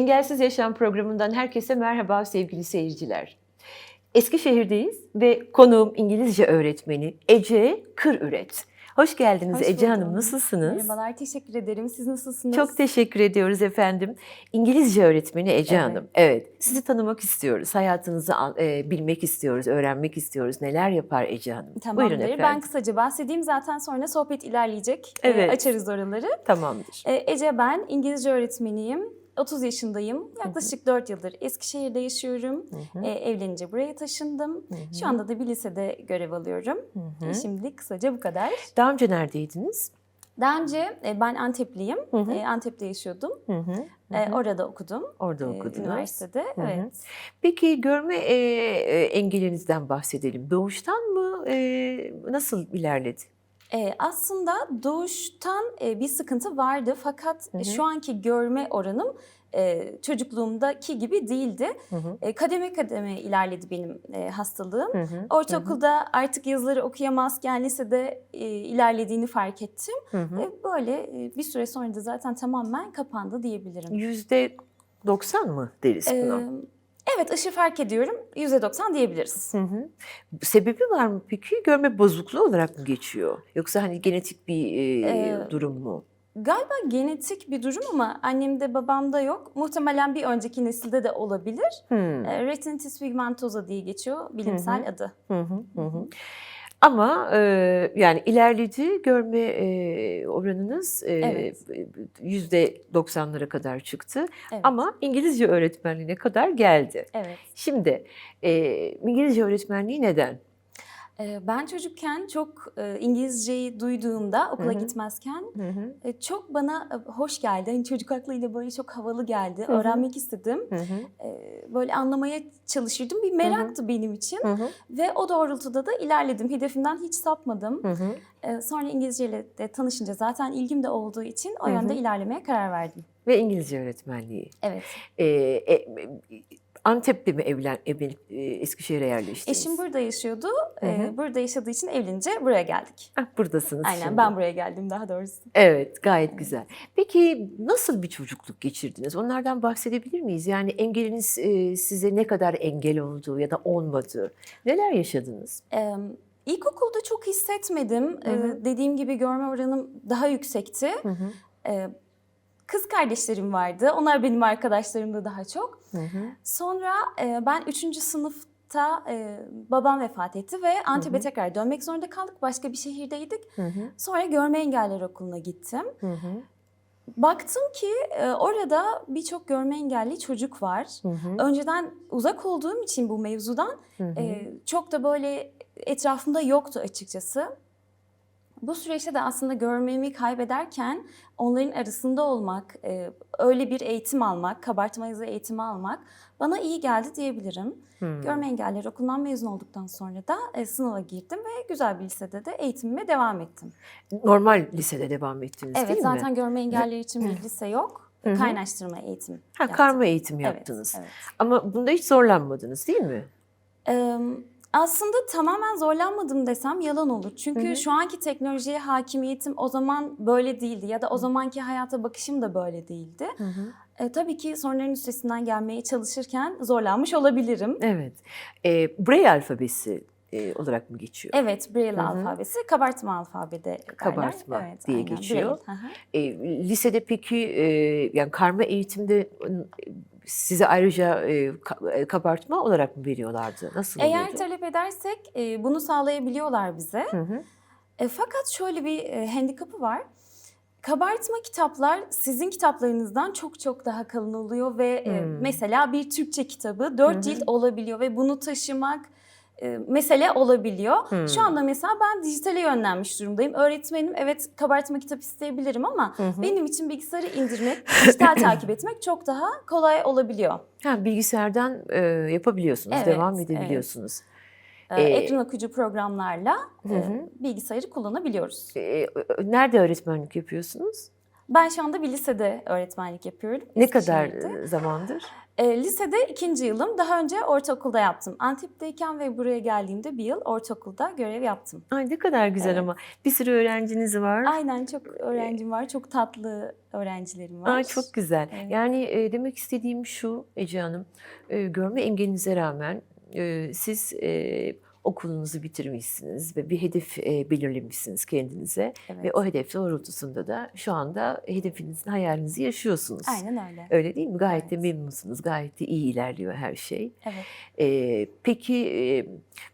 Engelsiz Yaşam programından herkese merhaba sevgili seyirciler. Eskişehir'deyiz ve konuğum İngilizce öğretmeni Ece Kırüret. Hoş geldiniz Hoş Ece Hanım, nasılsınız? Merhabalar, teşekkür ederim. Siz nasılsınız? Çok teşekkür ediyoruz efendim. İngilizce öğretmeni Ece Evet. Hanım. Evet, sizi tanımak istiyoruz. Hayatınızı e, bilmek istiyoruz, öğrenmek istiyoruz. Neler yapar Ece Hanım? Tamamdır. Buyurun efendim. Ben kısaca bahsedeyim. Zaten sonra sohbet ilerleyecek. Ee, Evet. açarız oraları. Tamamdır. Ee, Ece ben, İngilizce öğretmeniyim. 30 yaşındayım. Yaklaşık 4 yıldır Eskişehir'de yaşıyorum. Hı hı, Ee, evlenince buraya taşındım. hı hı, Şu anda da bir lisede görev alıyorum. hı hı. Ee, Şimdilik kısaca bu kadar. Daha önce neredeydiniz? Daha önce e, ben Antepliyim. Hı hı. Ee, Antep'te yaşıyordum. Hı hı, hı hı. orada okudum. Orada okudunuz. Üniversitede. hı. Evet. Peki görme e, e, engelinizden bahsedelim. Doğuştan mı e, nasıl ilerledi? Ee, aslında doğuştan e, bir sıkıntı vardı fakat Hı hı. şu anki görme oranım e, çocukluğumdaki gibi değildi. Hı hı, E, kademe kademe ilerledi benim e, hastalığım. hı hı, Ortaokulda artık yazıları okuyamazken lisede e, ilerlediğini fark ettim. hı hı. E, böyle e, bir süre sonra da zaten tamamen kapandı diyebilirim. Yüzde 90 mı deriz buna? Evet ışığı fark ediyorum. %90 diyebiliriz. Hı hı. Sebebi var mı peki? Görme bozukluğu olarak mı geçiyor? Yoksa hani genetik bir e, Ee, durum mu? Galiba genetik bir durum ama annemde babamda yok. Muhtemelen bir önceki nesilde de olabilir. Hmm. E, Retinitis pigmentosa diye geçiyor bilimsel adı. Hı hı, hı hı. Ama e, yani ilerledi görme e, oranınız e, Evet. yüzde 90'lara kadar çıktı. Evet. Ama İngilizce öğretmenliğine kadar geldi. Evet. Şimdi e, İngilizce öğretmenliği neden? E, ben çocukken çok e, İngilizceyi duyduğumda okula Hı hı. gitmezken Hı hı, e, çok bana e, hoş geldi. Hani çocuk aklıyla böyle çok havalı geldi. Hı hı. Öğrenmek istedim. hı hı, E, böyle anlamaya çalışırdım. Bir meraktı benim için. hı hı, Ve o doğrultuda da ilerledim. Hedefimden hiç sapmadım. hı hı. E, sonra İngilizceyle de tanışınca zaten ilgim de olduğu için o Hı hı. yönde ilerlemeye karar verdim. Ve İngilizce öğretmenliği. Evet. E, e, Antep'te mi evlen, evlenip e, Eskişehir'e yerleştiniz? Eşim burada yaşıyordu. Hı hı. Ee, burada yaşadığı için evlenince buraya geldik. Ah, buradasınız Aynen şimdi. ben buraya geldim daha doğrusu. Evet, gayet güzel. Peki nasıl bir çocukluk geçirdiniz? Onlardan bahsedebilir miyiz? Yani engeliniz e, size ne kadar engel oldu ya da olmadı? Neler yaşadınız? Ee, ilkokulda çok hissetmedim. Hı hı. Ee, dediğim gibi görme oranım daha yüksekti. Hı hı, Ee, kız kardeşlerim vardı. Onlar benim arkadaşlarımdı daha çok. hı hı, Sonra e, ben 3. sınıfta e, babam vefat etti ve Antep'e hı. tekrar dönmek zorunda kaldık. Başka bir şehirdeydik. hı hı, Sonra görme engeller okuluna gittim. hı hı, Baktım ki e, orada birçok görme engelli çocuk var. hı hı, Önceden uzak olduğum için bu mevzudan hı hı. e, çok da böyle etrafımda yoktu açıkçası. Bu süreçte de aslında görmemi kaybederken onların arasında olmak, e, öyle bir eğitim almak, kabartma yazı eğitimi almak bana iyi geldi diyebilirim. Hı. Görme engelleri okulundan mezun olduktan sonra da e, sınava girdim ve güzel bir lisede de eğitimime devam ettim. Normal lisede devam ettiniz Evet değil zaten mi? görme engelleri için bir lise yok. Kaynaştırma eğitim. Ha, yaptım. karma eğitim Evet, yaptınız. evet. Ama bunda hiç zorlanmadınız değil mi? Ee, aslında tamamen zorlanmadım desem yalan olur. Çünkü Hı hı. şu anki teknolojiye hakimiyetim o zaman böyle değildi ya da o zamanki hayata bakışım da böyle değildi. Hı hı. Ee, tabii ki sorunların üstesinden gelmeye çalışırken zorlanmış olabilirim. Evet. E, Braille alfabesi e, olarak mı geçiyor? Evet, Braille Hı hı. alfabesi, kabartma alfabede derler. Kabartma diye aynen, geçiyor. Braille, hı hı. E, lisede peki e, yani karma eğitimde e, size ayrıca e, e, kabartma olarak mı veriyorlardı? Nasıl Eğer oluyordu? talep edersek e, bunu sağlayabiliyorlar bize. Hı hı. E, fakat şöyle bir e, handikapı var. Kabartma kitaplar sizin kitaplarınızdan çok çok daha kalın oluyor ve e, Hmm. mesela bir Türkçe kitabı dört cilt olabiliyor ve bunu taşımak e, mesele olabiliyor. Hmm. Şu anda mesela ben dijitale yönlenmiş durumdayım. Öğretmenim evet kabartma kitap isteyebilirim ama Hı hı. benim için bilgisayarı indirmek, dijital takip etmek çok daha kolay olabiliyor. Ha, bilgisayardan e, yapabiliyorsunuz, Evet, devam evet. edebiliyorsunuz. E, Ee, ekran okuyucu programlarla Hı e, hı. bilgisayarı kullanabiliyoruz. E, nerede öğretmenlik yapıyorsunuz? Ben şu anda bir lisede öğretmenlik yapıyorum. Ne kadar e, zamandır? E, lisede ikinci yılım. Daha önce ortaokulda yaptım. Antep'teyken ve buraya geldiğimde bir yıl ortaokulda görev yaptım. Ay ne kadar güzel Evet. ama bir sürü öğrenciniz var. Aynen çok öğrencim var. Çok tatlı öğrencilerim var. Ay çok güzel. Evet. Yani e, demek istediğim şu Ece Hanım, e, görme engelinize rağmen e, siz e, okulunuzu bitirmişsiniz ve bir hedef e, belirlemişsiniz kendinize Evet. ve o hedef doğrultusunda da şu anda hedefinizin hayalinizi yaşıyorsunuz. Aynen öyle. Öyle değil mi? Gayet de Evet. memnunsunuz, gayet de iyi ilerliyor her şey. Evet. E, peki e,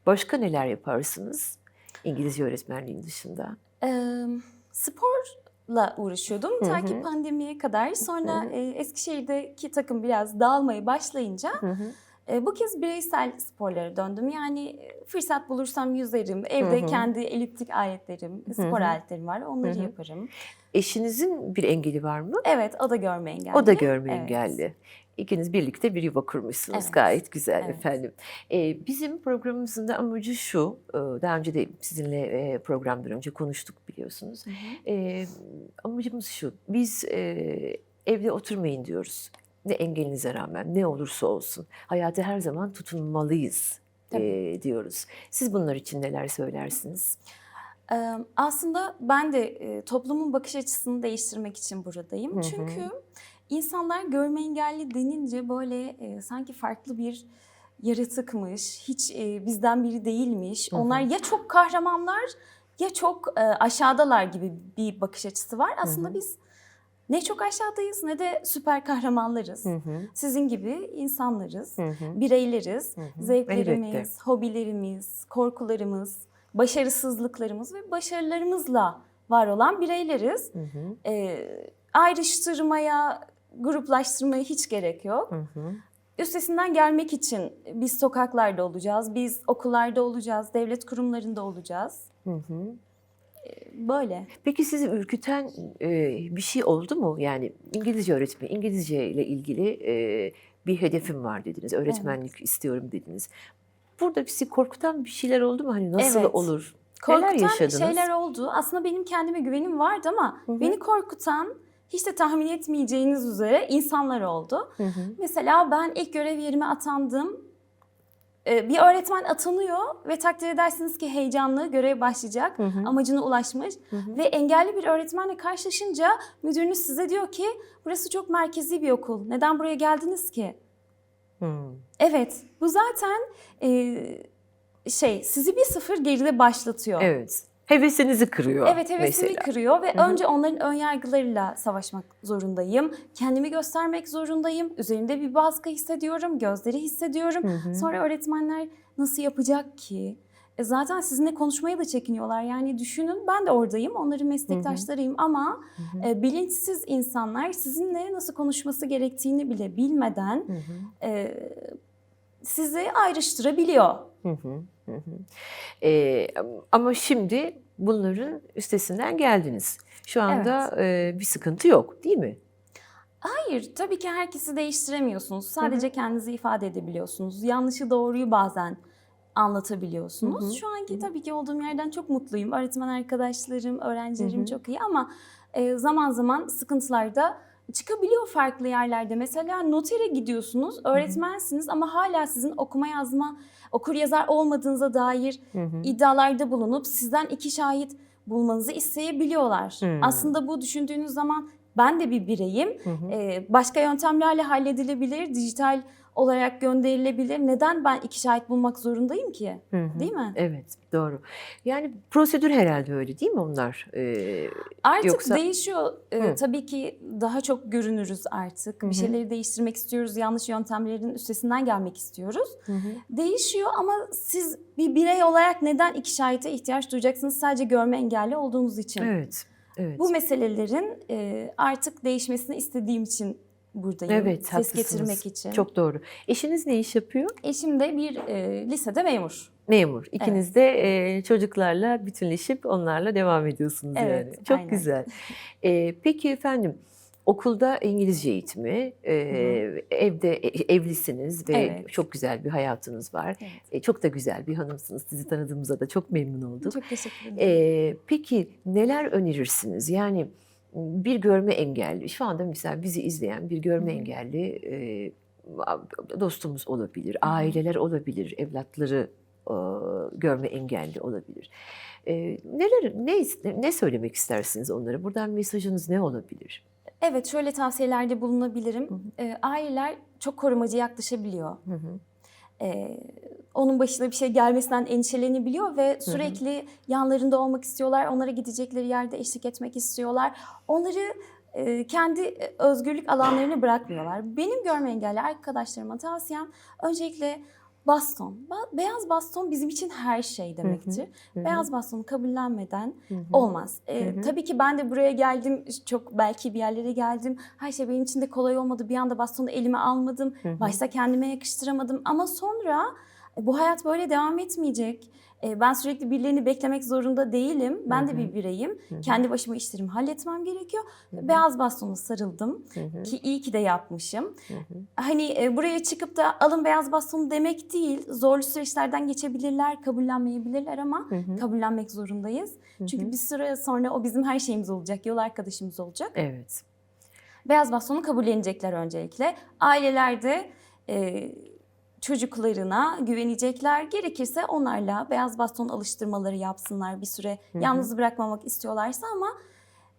başka neler yaparsınız İngilizce öğretmenliğin dışında? Ee, sporla uğraşıyordum ta Hı ki pandemiye kadar. Sonra Hı hı. e, Eskişehir'deki takım biraz dağılmaya başlayınca Hı hı. E, bu kez bireysel sporlara döndüm. Yani e, fırsat bulursam yüzerim. Evde Hı hı. kendi eliptik aletlerim, spor hı. aletlerim var. Onları Hı hı. yaparım. Eşinizin bir engeli var mı? Evet, o da görme engelli. O da görme Evet. engelli. İkiniz birlikte bir yuva kurmuşsunuz. Evet, Gayet güzel evet. efendim. Ee, bizim programımızın da amacı şu. e, Daha önce de sizinle e, programdan önce konuştuk biliyorsunuz. Hı hı. Ee, amacımız şu. Biz e, evde oturmayın diyoruz. Ne engelinize rağmen ne olursa olsun. Hayata her zaman tutunmalıyız e, diyoruz. Siz bunlar için neler söylersiniz? Ee, Aslında ben de e, toplumun bakış açısını değiştirmek için buradayım. Hı hı. Çünkü insanlar görme engelli denince böyle e, sanki farklı bir yaratıkmış, hiç e, bizden biri değilmiş. Hı hı. Onlar ya çok kahramanlar ya çok e, aşağıdalar gibi bir bakış açısı var. Aslında hı. biz ne çok aşağıdayız ne de süper kahramanlarız. Hı hı, Sizin gibi insanlarız, hı hı. bireyleriz. Hı hı. Zevklerimiz, Elbette. hobilerimiz, korkularımız, başarısızlıklarımız ve başarılarımızla var olan bireyleriz. Hı hı, Ee, ayrıştırmaya, gruplaştırmaya hiç gerek yok. hı hı. Üstesinden gelmek için biz sokaklarda olacağız, biz okullarda olacağız, devlet kurumlarında olacağız. Hı hı. Böyle. Peki sizi ürküten e, bir şey oldu mu? Yani İngilizce öğretimi, İngilizce ile ilgili e, bir hedefim var dediniz. Öğretmenlik istiyorum dediniz. Burada sizi korkutan bir şeyler oldu mu? Hani nasıl Evet. olur? Neler Korkutan yaşadınız? şeyler oldu. Aslında benim kendime güvenim vardı ama Hı hı. beni korkutan hiç de tahmin etmeyeceğiniz üzere insanlar oldu. Hı hı. Mesela ben ilk görev yerime atandım. Ee, Bir öğretmen atanıyor ve takdir edersiniz ki heyecanlı görev başlayacak. Hı hı. Amacına ulaşmış Hı hı. ve engelli bir öğretmenle karşılaşınca müdürünüz size diyor ki burası çok merkezi bir okul. Neden buraya geldiniz ki? Hı. Evet, bu zaten e, şey sizi bir sıfır geride başlatıyor. Evet. Hevesinizi kırıyor Evet hevesimi mesela. kırıyor ve Hı hı. önce onların ön yargılarıyla savaşmak zorundayım. Kendimi göstermek zorundayım. Üzerinde bir baskı hissediyorum, gözleri hissediyorum. Hı hı. Sonra öğretmenler nasıl yapacak ki? E zaten sizinle konuşmaya da çekiniyorlar. Yani düşünün ben de oradayım, onların meslektaşlarıyım ama Hı hı. e, bilinçsiz insanlar sizinle nasıl konuşması gerektiğini bile bilmeden Hı hı. e, sizi ayrıştırabiliyor. Hı hı. Hı hı. Ee, ama şimdi bunların üstesinden geldiniz. Şu anda e, bir sıkıntı yok değil mi? Hayır, tabii ki herkesi değiştiremiyorsunuz. Sadece kendinizi ifade edebiliyorsunuz. Yanlışı doğruyu bazen anlatabiliyorsunuz. Hı hı. Şu anki tabii ki olduğum yerden çok mutluyum. Öğretmen arkadaşlarım, öğrencilerim Hı hı. çok iyi ama e, zaman zaman sıkıntılar da çıkabiliyor farklı yerlerde. Mesela notere gidiyorsunuz, öğretmensiniz ama hala sizin okuma yazma, okur yazar olmadığınıza dair Hı hı. iddialarda bulunup sizden iki şahit bulmanızı isteyebiliyorlar. Hmm. Aslında bu düşündüğünüz zaman ben de bir bireyim. Hı hı. Ee, başka yöntemlerle halledilebilir, dijital olarak gönderilebilir. Neden ben iki şahit bulmak zorundayım ki? Hı hı. Değil mi? Evet, doğru. Yani prosedür herhalde öyle değil mi onlar? Ee, Artık Yoksa- değişiyor. Ee, Hı. tabii ki daha çok görünürüz artık. Hı hı. Bir şeyleri değiştirmek istiyoruz. Yanlış yöntemlerin üstesinden gelmek istiyoruz. hı hı. Değişiyor ama siz bir birey olarak neden iki şahite ihtiyaç duyacaksınız? Sadece görme engelli olduğunuz için. Evet, evet. Bu meselelerin e, artık değişmesini istediğim için buradayım. Evet, Ses haklısınız. getirmek için. Çok doğru. Eşiniz ne iş yapıyor? Eşim de bir e, lisede memur. Memur. İkiniz de e, çocuklarla bütünleşip onlarla devam ediyorsunuz Evet, yani. Çok aynen. güzel. E, peki efendim, okulda İngilizce eğitimi, e, evde e, evlisiniz ve Evet. çok güzel bir hayatınız var. Evet. E, çok da güzel bir hanımsınız. Sizi tanıdığımıza da çok memnun olduk. Çok teşekkür ederim. E, peki neler önerirsiniz? Yani bir görme engelli, şu anda mesela bizi izleyen bir görme Hı hı. engelli e, dostumuz olabilir, aileler olabilir, evlatları e, görme engelli olabilir. E, neler ne ne söylemek istersiniz onlara? Buradan mesajınız ne olabilir? Evet, şöyle tavsiyelerde bulunabilirim. Hı hı. Aileler çok korumacı yaklaşabiliyor. Hı hı. Ee, onun başına bir şey gelmesinden endişelenebiliyor ve sürekli yanlarında olmak istiyorlar. Onlara gidecekleri yerde eşlik etmek istiyorlar. Onları e, kendi özgürlük alanlarını bırakmıyorlar. Benim görme engelli arkadaşlarıma tavsiyem öncelikle baston. Ba- beyaz baston bizim için her şey demektir. Hı hı. Beyaz bastonu kabullenmeden Hı hı. olmaz. Ee, Hı hı. Tabii ki ben de buraya geldim, çok belki bir yerlere geldim. Her şey benim için de kolay olmadı. Bir anda bastonu elime almadım. Hı hı. Başta kendime yakıştıramadım. Ama sonra e, bu hayat böyle devam etmeyecek. E, Ben sürekli birilerini beklemek zorunda değilim. Ben Hı de bir bireyim. Hı hı. Kendi başıma işlerimi halletmem gerekiyor. Hı hı. Beyaz bastona sarıldım. Hı hı. Ki iyi ki de yapmışım. Hı hı. Hani e, buraya çıkıp da alın beyaz bastonu demek değil. Zorlu süreçlerden geçebilirler, kabullenmeyebilirler ama Hı hı. kabullenmek zorundayız. Hı Çünkü bir süre sonra o bizim her şeyimiz olacak, yol arkadaşımız olacak. Evet. Beyaz bastonu kabullenecekler öncelikle. Aileler de e, çocuklarına güvenecekler. Gerekirse onlarla beyaz baston alıştırmaları yapsınlar bir süre. Hı hı. Yalnız bırakmamak istiyorlarsa ama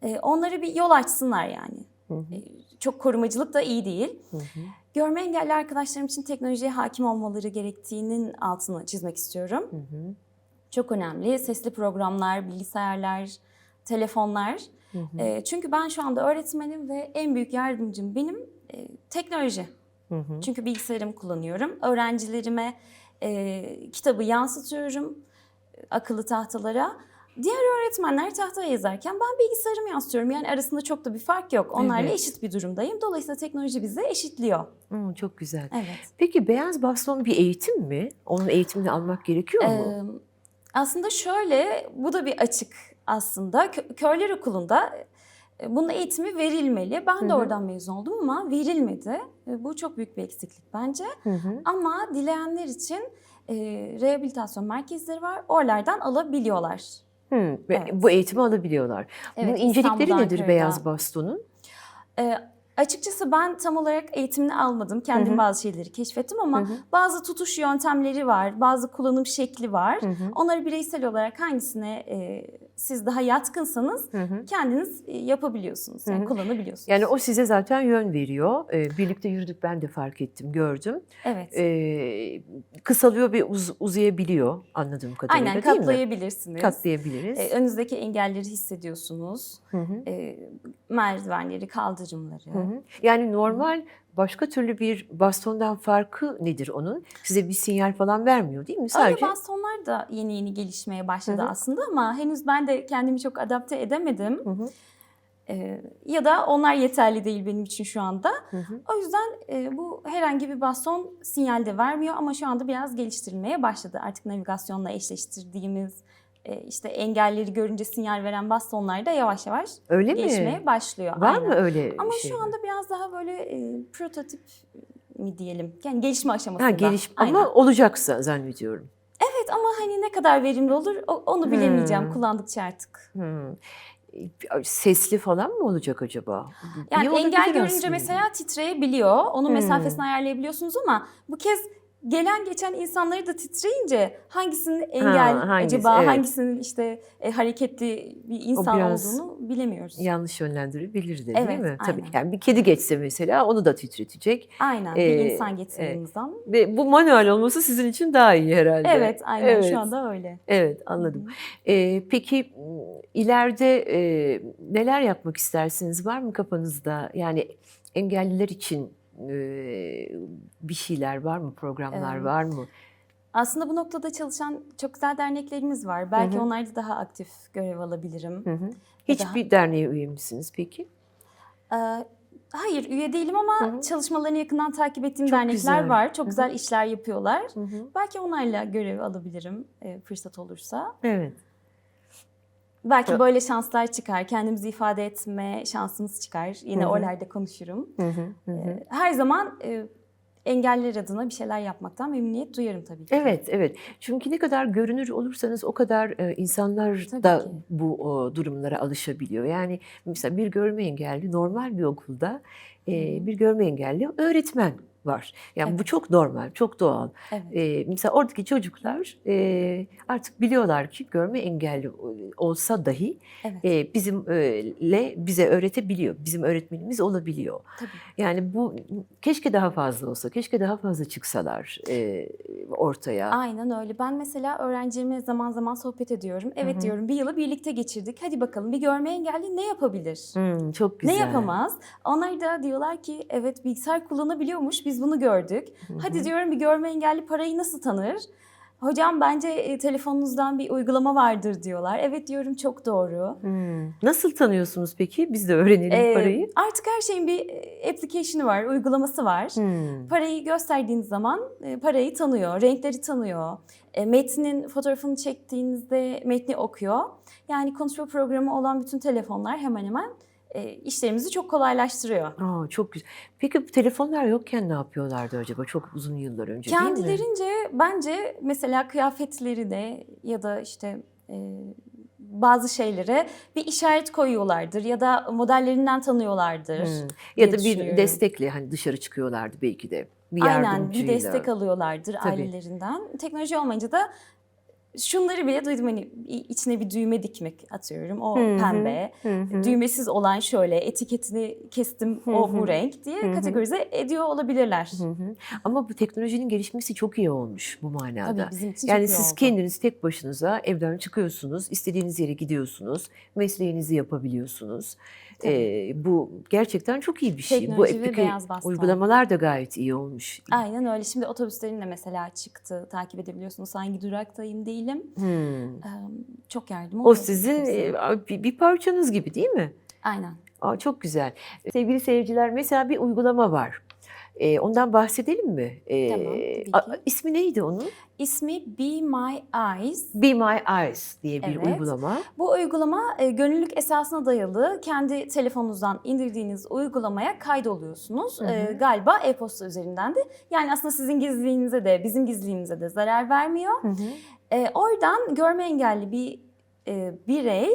e, onlara bir yol açsınlar yani. Hı hı. E, çok korumacılık da iyi değil. Hı hı. Görme engelli arkadaşlarım için teknolojiye hakim olmaları gerektiğinin altını çizmek istiyorum. Hı hı. Çok önemli. Sesli programlar, bilgisayarlar, telefonlar. Hı hı. E, çünkü ben şu anda öğretmenim ve en büyük yardımcım benim e, teknoloji. Hı hı. Çünkü bilgisayarımı kullanıyorum. Öğrencilerime e, kitabı yansıtıyorum e, akıllı tahtalara. Diğer öğretmenler tahtaya yazarken ben bilgisayarımı yansıtıyorum. Yani arasında çok da bir fark yok. Onlarla Evet. eşit bir durumdayım. Dolayısıyla teknoloji bizi eşitliyor. Hı, çok güzel. Evet. Peki beyaz baston bir eğitim mi? Onun eğitimini almak gerekiyor mu? Ee, aslında şöyle, bu da bir açık aslında. Kö- Körler Okulu'nda bunun eğitimi verilmeli. Ben de oradan mezun oldum ama verilmedi. E, Bu çok büyük bir eksiklik bence. Hı hı. Ama dileyenler için e, rehabilitasyon merkezleri var. Oralardan alabiliyorlar. Hı, ve Evet. Bu eğitimi alabiliyorlar. Bunun Evet, incelikleri İstanbul'da, nedir beyaz bastonun? E, açıkçası ben tam olarak eğitimini almadım. Kendim Hı hı. bazı şeyleri keşfettim ama Hı hı. bazı tutuş yöntemleri var, bazı kullanım şekli var. Hı hı. Onları bireysel olarak hangisine e, siz daha yatkınsanız Hı hı. kendiniz e, yapabiliyorsunuz, yani Hı hı. kullanabiliyorsunuz. Yani o size zaten yön veriyor. Ee, birlikte yürüdük ben de fark ettim, gördüm. evet. Ee, kısalıyor ve uz- uzayabiliyor anladığım kadarıyla Aynen katlayabilirsiniz. Katlayabiliriz. E, önünüzdeki engelleri hissediyorsunuz. Hı hı. E, merdivenleri, kaldırımları. Hı hı. Yani normal başka türlü bir bastondan farkı nedir onun? Size bir sinyal falan vermiyor değil mi? Sadece Öyle bastonlar da yeni yeni gelişmeye başladı Hı hı. aslında ama henüz ben de kendimi çok adapte edemedim. Hı hı. E, ya da onlar yeterli değil benim için şu anda. Hı hı. O yüzden e, bu herhangi bir baston sinyal de vermiyor ama şu anda biraz geliştirilmeye başladı. Artık navigasyonla eşleştirdiğimiz işte engelleri görünce sinyal veren bastonlar da yavaş yavaş Öyle gelişmeye mi? başlıyor. Var Aynen. mı öyle Ama şey? şu anda biraz daha böyle e, prototip mi diyelim? Yani gelişme aşamasında. ha, geliş Aynen. ama olacaksa zannediyorum. Evet ama hani ne kadar verimli olur onu bilemeyeceğim Hmm. kullandıkça artık. Hı. Sesli falan mı olacak acaba? Yani İyi engel görünce aslında. mesela titreyebiliyor. Onun Hmm. mesafesini ayarlayabiliyorsunuz ama bu kez gelen geçen insanları da titreyince hangisinin engel hangisi, acaba evet. hangisinin işte e, hareketli bir insan olduğunu bilemiyoruz. yanlış yönlendirebilir de değil Evet, mi? Tabii. aynen. Yani bir kedi geçse mesela onu da titretecek. Aynen Ee, bir insan getirildiğimizden. Ve bu manuel olması sizin için daha iyi herhalde. Evet aynen Evet. şu anda öyle. Evet anladım. Ee, peki m, ileride e, neler yapmak istersiniz? Var mı kafanızda? Yani engelliler için e, bir şeyler var mı? Programlar Evet. var mı? Aslında bu noktada çalışan çok güzel derneklerimiz var. Belki Hı hı. onlarda daha aktif görev alabilirim. Hı hı. Ya da- Hiçbir derneğe üye misiniz peki? Ee, Hayır üye değilim ama Hı hı. çalışmalarını yakından takip ettiğim Çok dernekler güzel. var. Çok Hı hı. güzel işler yapıyorlar. Hı hı. Belki onlarla görev alabilirim e, fırsat olursa. Evet. Belki Ya- böyle şanslar çıkar. Kendimizi ifade etme şansımız çıkar. Yine Hı hı. oralarda konuşurum. Hı hı. Hı hı. Ee, Her zaman e, engelliler adına bir şeyler yapmaktan memnuniyet duyarım tabii ki. Evet, evet. Çünkü ne kadar görünür olursanız o kadar e, insanlar Tabii da ki. bu o, durumlara alışabiliyor. Yani mesela bir görme engelli normal bir okulda e, Hı. bir görme engelli öğretmen var. Yani bu Evet. çok normal, çok doğal. Evet. E, mesela oradaki çocuklar e, artık biliyorlar ki görme engelli olsa dahi Evet. e, bizimle bize öğretebiliyor. Bizim öğretmenimiz olabiliyor. Tabii. Yani bu keşke daha fazla olsa, keşke daha fazla çıksalar e, ortaya. Aynen öyle. Ben mesela öğrencilerime zaman zaman sohbet ediyorum. Evet Hı hı. diyorum bir yılı birlikte geçirdik. Hadi bakalım bir görme engelli ne yapabilir? Hmm, çok güzel. Ne yapamaz? Onlar da diyorlar ki evet bilgisayar kullanabiliyormuş biz bunu gördük. Hadi diyorum bir görme engelli parayı nasıl tanır? Hocam bence e, telefonunuzdan bir uygulama vardır diyorlar. Evet diyorum çok doğru. Hmm. Nasıl tanıyorsunuz peki? Biz de öğrenelim Ee, parayı. Artık her şeyin bir e, application'ı var, uygulaması var. Hmm. Parayı gösterdiğiniz zaman e, parayı tanıyor, renkleri tanıyor. Metnin fotoğrafını çektiğinizde metni okuyor. Yani konuşma programı olan bütün telefonlar hemen hemen e, işlerimizi çok kolaylaştırıyor. Aa, çok güzel. Peki telefonlar yokken ne yapıyorlardı acaba? Çok uzun yıllar önce değil mi? Kendilerince bence mesela kıyafetleri de ya da işte e, bazı şeylere bir işaret koyuyorlardır ya da modellerinden tanıyorlardır. Hmm. diye Ya da bir düşünüyorum. destekle hani dışarı çıkıyorlardı belki de. Bir Aynen bir yardımcıyla. destek alıyorlardır Tabii. ailelerinden. Teknoloji olmayınca da şunları bile duydum hani içine bir düğme dikmek atıyorum o Hı hı. pembe. Hı hı. Düğmesiz olan şöyle etiketini kestim o Hı bu renk diye Hı hı. kategorize ediyor olabilirler. Hı hı. Ama bu teknolojinin gelişmesi çok iyi olmuş bu manada. Tabii bizim için Yani çok iyi siz oldu. kendiniz tek başınıza evden çıkıyorsunuz, istediğiniz yere gidiyorsunuz, mesleğinizi yapabiliyorsunuz. Tabii. Ee, bu gerçekten çok iyi bir şey. Bu Teknoloji ve applica- beyaz bastı. uygulamalar da gayet iyi olmuş. Aynen öyle. Şimdi otobüslerin de mesela çıktı. Takip edebiliyorsunuz. Hangi duraktayım değilim. Hmm. Çok yardım O oluyor. sizin bir, bir parçanız gibi değil mi? Aynen. Aa, çok güzel. Sevgili seyirciler mesela bir uygulama var. Ee, ondan bahsedelim mi? Ee, Tamam, a- ismi neydi onun? İsmi Be My Eyes. Be My Eyes diye bir Evet. uygulama. Bu uygulama e, gönüllülük esasına dayalı. Kendi telefonunuzdan indirdiğiniz uygulamaya kaydoluyorsunuz. Hı hı. E, galiba e-posta üzerinden de. Yani aslında sizin gizliliğinize de bizim gizliliğimize de zarar vermiyor. Hı hı. E, oradan görme engelli bir e, birey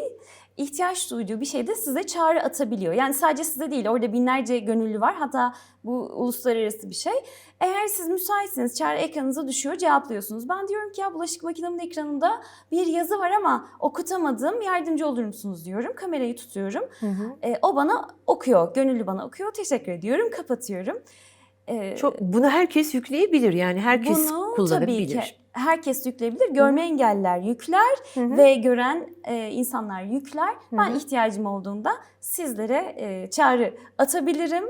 ihtiyaç duyduğu bir şeyde size çağrı atabiliyor. Yani sadece size değil orada binlerce gönüllü var hatta bu uluslararası bir şey. Eğer siz müsaitseniz çağrı ekranınıza düşüyor cevaplıyorsunuz. Ben diyorum ki ya bulaşık makinemin ekranında bir yazı var ama okutamadım yardımcı olur musunuz diyorum. Kamerayı tutuyorum. Hı hı. E, o bana okuyor, gönüllü bana okuyor. Teşekkür ediyorum, kapatıyorum. E, Çok bunu herkes yükleyebilir yani herkes bunu kullanabilir. tabii ki herkes yükleyebilir. Görme engelliler yükler Hı hı. ve gören e, insanlar yükler. Ben Hı hı. ihtiyacım olduğunda sizlere e, çağrı atabilirim.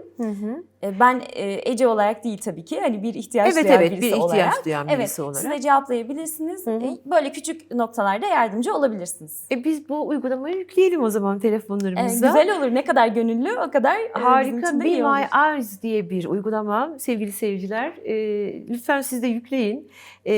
E, ben e, Ece olarak değil tabii ki. Hani bir ihtiyaç Evet duyan evet birisi bir ihtiyaç olarak. duyan Evet, birisi olarak. size cevaplayabilirsiniz. Hı hı. E, Böyle küçük noktalarda yardımcı olabilirsiniz. E biz bu uygulamayı yükleyelim o zaman E, telefonlarımıza. güzel olur. Ne kadar gönüllü o kadar e, Harika. de Be. My Eyes diye bir uygulama sevgili seyirciler. E, lütfen siz de yükleyin. E,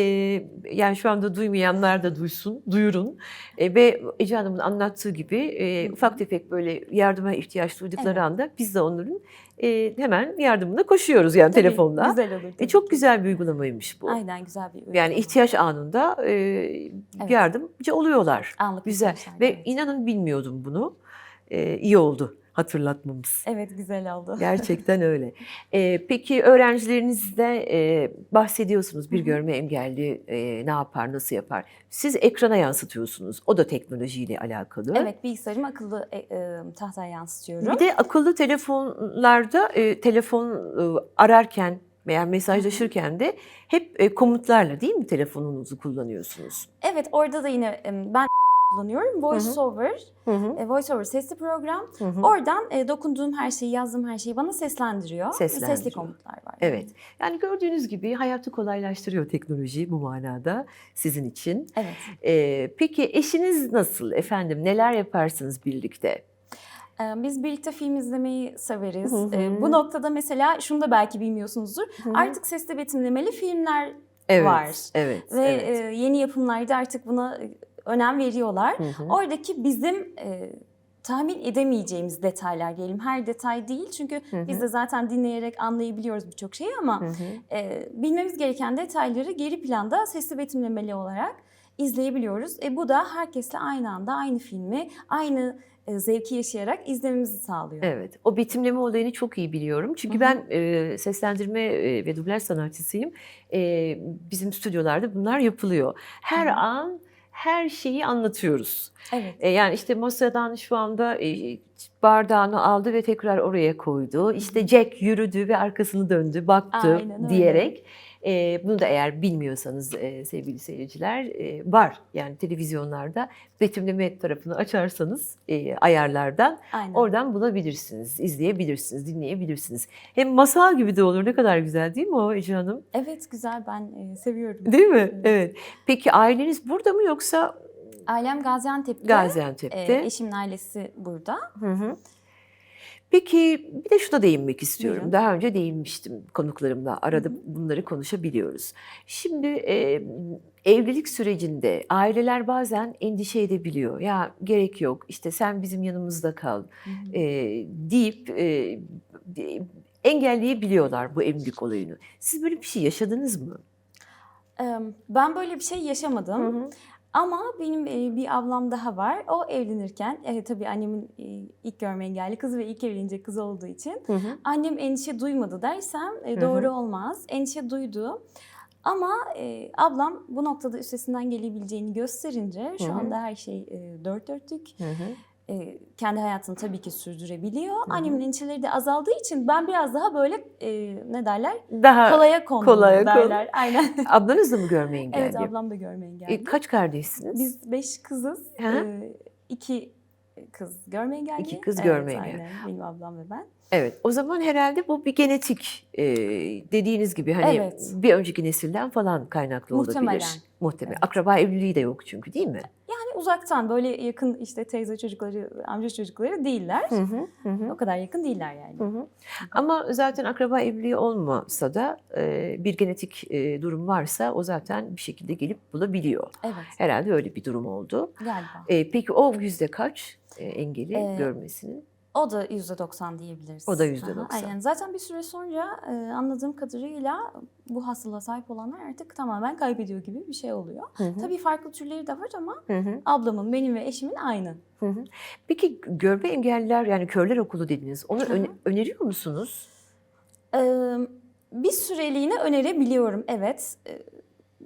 yani şu anda duymayanlar da duysun, duyurun. E, ve Ece Hanım'ın anlattığı gibi e, ufak tefek böyle yardıma ihtiyaç duydukları Evet. anda biz de onların e, hemen yardımına koşuyoruz yani Tabii, telefonla. Güzel olur. E, çok güzel bir uygulamaymış bu. Aynen güzel bir uygulama. Yani ihtiyaç anında e, yardımcı oluyorlar. Anlık Güzel. Ve evet. inanın bilmiyordum bunu. E, iyi oldu hatırlatmamız. Evet güzel oldu. Gerçekten öyle. E, peki öğrencilerinizde e, bahsediyorsunuz bir görme engelli e, ne yapar, nasıl yapar? Siz ekrana yansıtıyorsunuz. O da teknolojiyle alakalı. Evet bilgisayarımı akıllı e, e, tahtaya yansıtıyorum. Bir de akıllı telefonlarda e, telefon e, ararken veya mesajlaşırken de hep e, komutlarla değil mi telefonunuzu kullanıyorsunuz? Evet orada da yine e, ben kullanıyorum. VoiceOver, e, VoiceOver sesli program. Hı hı. Oradan e, dokunduğum her şeyi, yazdığım her şeyi bana seslendiriyor. Seslendiriyor. Sesli komutlar var. Evet. Yani gördüğünüz gibi hayatı kolaylaştırıyor teknoloji bu manada sizin için. Evet. Ee, peki eşiniz nasıl efendim? Neler yaparsınız birlikte? E, Biz birlikte film izlemeyi severiz. Hı hı. E, Bu noktada mesela şunu da belki bilmiyorsunuzdur. Hı hı. Artık sesli betimlemeli filmler Evet. var. Evet. ve evet. e, yeni yapımlarda artık buna e, önem veriyorlar. Hı hı. Oradaki bizim e, tahmin edemeyeceğimiz detaylar diyelim. Her detay değil çünkü biz de zaten dinleyerek anlayabiliyoruz birçok şeyi ama Hı hı. e, bilmemiz gereken detayları geri planda sesli betimlemeli olarak izleyebiliyoruz. E, bu da herkesle aynı anda aynı filmi, aynı e, zevki yaşayarak izlememizi sağlıyor. Evet, o betimleme olayını çok iyi biliyorum. Çünkü ben e, seslendirme e, ve dublaj sanatçısıyım. E, bizim stüdyolarda bunlar yapılıyor. Her an her şeyi anlatıyoruz. Evet. E, yani işte masadan şu anda e, bardağını aldı ve tekrar oraya koydu. İşte Jack yürüdü ve arkasını döndü, baktı Aynen öyle. E, bunu da eğer bilmiyorsanız e, sevgili seyirciler e, var. Yani televizyonlarda betimleme tarafını açarsanız e, ayarlardan Aynen. oradan bulabilirsiniz, izleyebilirsiniz, dinleyebilirsiniz. Hem masal gibi de olur. Ne kadar güzel değil mi o Ece Hanım? Evet güzel ben e, seviyorum. Değil mi? Evet. Evet. Peki aileniz burada mı yoksa Ailem Gaziantep'te. Gaziantep'te? E, eşimin ailesi burada. Hı hı. Peki bir de şuna değinmek istiyorum. Daha önce değinmiştim konuklarımla. Arada bunları konuşabiliyoruz. Şimdi e, evlilik sürecinde aileler bazen endişe edebiliyor. Ya gerek yok işte sen bizim yanımızda kal e, deyip e, engelleyebiliyorlar bu evlilik olayını. Siz böyle bir şey yaşadınız mı? Ben böyle bir şey yaşamadım. Hı hı. Ama benim e, bir ablam daha var. O evlenirken, e, tabii annemin e, ilk görme engelli kızı ve ilk evlenecek kız olduğu için Hı hı. annem endişe duymadı dersem e, Hı doğru olmaz. Endişe duydu. Ama e, ablam bu noktada üstesinden gelebileceğini gösterince şu Hı hı. anda her şey e, dört dörtlük. Hı hı. E, kendi hayatını tabii ki sürdürebiliyor. Annemin endişeleri de azaldığı için ben biraz daha böyle e, ne derler? Daha Kolaya kondum kolaya derler. Aynen. ablanız da mı görme engelli? evet ablam da görme engelli. E, kaç kardeşsiniz? Biz beş kızız. Hı. Ee, iki kız görme engelli. İki kız Evet, görme engelli. Aynen. Benim ablam ve ben. Evet, o zaman herhalde bu bir genetik e, dediğiniz gibi hani Evet. bir önceki nesilden falan kaynaklı Muhtemelen. olabilir. Muhtemelen. Evet. Akraba evliliği de yok çünkü değil mi? Yani uzaktan böyle yakın işte teyze çocukları, amca çocukları değiller. Hı hı, hı O kadar yakın değiller yani. hı hı. Ama zaten akraba evliliği olmasa da e, bir genetik e, durum varsa o zaten bir şekilde gelip bulabiliyor. Evet Herhalde öyle bir durum oldu. galiba. E, peki o yüzde kaç e, engeli Ee, görmesinin? O da yüzde doksan diyebiliriz. O da yüzde Aha, doksan. Aynen. Zaten bir süre sonra e, anladığım kadarıyla bu hastalığa sahip olanlar artık tamamen kaybediyor gibi bir şey oluyor. Hı hı, Tabii farklı türleri de var ama hı hı, ablamın, benim ve eşimin aynı. hı hı. Peki görme engelliler yani körler okulu dediniz. Onu Hı hı. öne- öneriyor musunuz? Ee, bir süreliğine önerebiliyorum evet.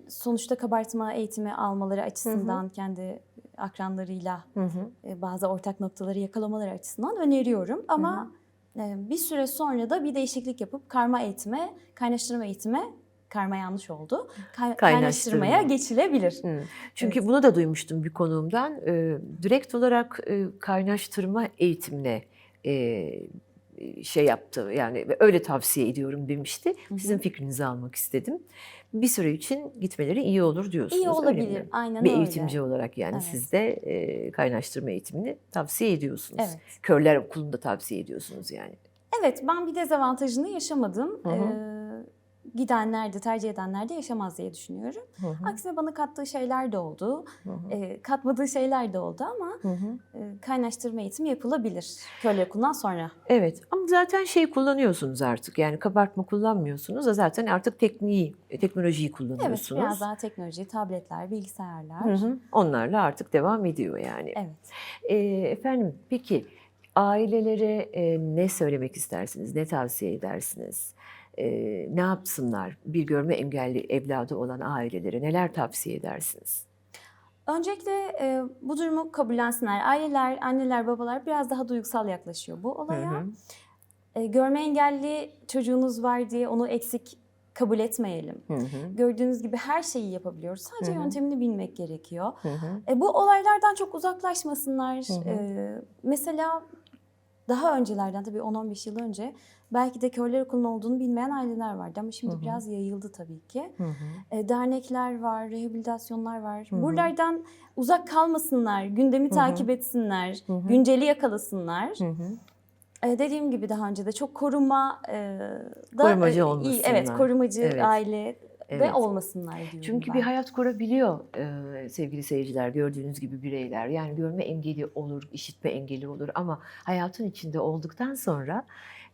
Sonuçta kabartma eğitimi almaları açısından kendi akranlarıyla Hı hı. e, bazı ortak noktaları yakalamaları açısından öneriyorum. Ama e, bir süre sonra da bir değişiklik yapıp karma eğitime, kaynaştırma eğitime, karma yanlış oldu, kay- kaynaştırmaya Kaynaştırma. geçilebilir. Hı. Çünkü bunu da duymuştum bir konuğumdan. Direkt olarak e, kaynaştırma eğitimine e, şey yaptı. Yani öyle tavsiye ediyorum demişti. Sizin fikrinizi almak istedim. Bir süre için gitmeleri iyi olur diyorsunuz. İyi öyle olabilir, mi? aynen Bir öyle. eğitimci olarak yani Evet. siz de e, kaynaştırma eğitimini tavsiye ediyorsunuz. Evet. Körler okulunda tavsiye ediyorsunuz yani. Evet, ben bir dezavantajını yaşamadım. Hı hı. Ee, gidenler de, tercih edenler de yaşamaz diye düşünüyorum. Hı hı, Aksine bana kattığı şeyler de oldu. hı hı, Ee, katmadığı şeyler de oldu ama hı hı. e, kaynaştırma eğitimi yapılabilir körler okulundan sonra. Evet ama zaten şey kullanıyorsunuz artık yani kabartma kullanmıyorsunuz da zaten artık tekniği, e, teknolojiyi Evet, kullanıyorsunuz. biraz daha teknoloji, tabletler, bilgisayarlar. Hı hı. Onlarla artık devam ediyor yani. Evet. Ee, efendim peki ailelere e, ne söylemek istersiniz, ne tavsiye edersiniz? Ee, ne yapsınlar bir görme engelli evladı olan ailelere neler tavsiye edersiniz? Öncelikle e, bu durumu kabullensinler. Aileler, anneler, babalar biraz daha duygusal yaklaşıyor bu Hı olaya. hı, E, görme engelli çocuğunuz var diye onu eksik kabul etmeyelim. hı hı, Gördüğünüz gibi her şeyi yapabiliyoruz. Sadece Hı hı. yöntemini bilmek gerekiyor. hı hı, E, bu olaylardan çok uzaklaşmasınlar. Hı hı. E, mesela daha öncelerden tabii 10-15 yıl önce belki de körler okulunun olduğunu bilmeyen aileler vardı ama şimdi Hı hı. biraz yayıldı tabii ki. hı hı. E, dernekler var, rehabilitasyonlar var. Hı hı. Buralardan uzak kalmasınlar, gündemi Hı hı. takip etsinler, Hı hı. günceli yakalasınlar. Hı hı. E, dediğim gibi daha önce de çok koruma e, da Korumacı e, iyi, evet, korumacı Evet. aile Evet. ve olmasınlar diyorum Çünkü ben. bir hayat kurabiliyor e, sevgili seyirciler gördüğünüz gibi bireyler. Yani görme engeli olur, işitme engeli olur ama hayatın içinde olduktan sonra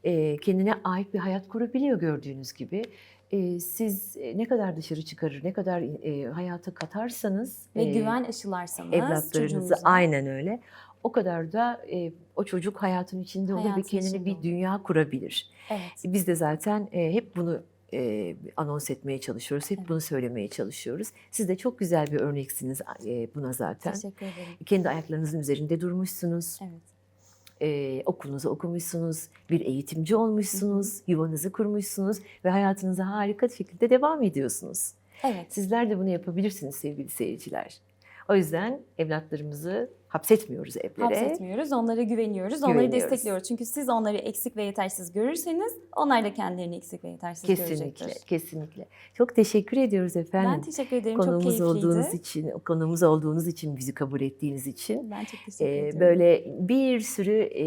e, kendine ait bir hayat kurabiliyor gördüğünüz gibi. E, siz e, ne kadar dışarı çıkarır, ne kadar e, hayata katarsanız ve e, güven aşılarsanız evlatlarınızı aynen öyle. O kadar da e, o çocuk hayatın içinde olur ve içinde bir dünya kurabilir. Evet. Biz de zaten e, hep bunu e, anons etmeye çalışıyoruz, hep Evet. bunu söylemeye çalışıyoruz. Siz de çok güzel bir örneksiniz e, buna zaten. Teşekkür ederim. Kendi ayaklarınızın üzerinde durmuşsunuz, Evet. e, okulunuzu okumuşsunuz, bir eğitimci olmuşsunuz, yuvanızı kurmuşsunuz ve hayatınıza harika şekilde devam ediyorsunuz. Evet. Sizler de bunu yapabilirsiniz sevgili seyirciler. O yüzden evlatlarımızı hapsetmiyoruz evlere. Hapsetmiyoruz, onlara güveniyoruz, onları destekliyoruz. Çünkü siz onları eksik ve yetersiz görürseniz onlar da kendilerini eksik ve yetersiz Kesinlikle, görecektir. kesinlikle. Çok teşekkür ediyoruz efendim. Ben teşekkür ederim. çok Konuğumuz keyifliydi. olduğunuz için, konuğumuz olduğunuz için, bizi kabul ettiğiniz için. Ben çok teşekkür Ee, ediyorum. böyle bir sürü e,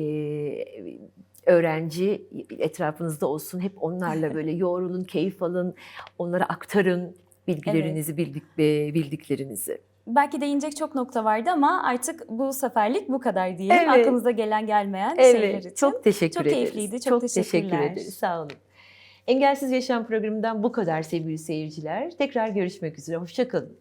öğrenci etrafınızda olsun. Hep onlarla böyle yoğrulun, keyif alın, onlara aktarın bilgilerinizi, bildik, e, bildiklerinizi. Belki değinecek çok nokta vardı ama artık bu seferlik bu kadar diyelim. Evet. Aklımıza gelen gelmeyen şeyler için. çok teşekkür Çok ederiz. keyifliydi, çok teşekkür teşekkürler. ederiz. Sağ olun. Engelsiz Yaşam programından bu kadar sevgili seyirciler. Tekrar görüşmek üzere. Hoşçakalın.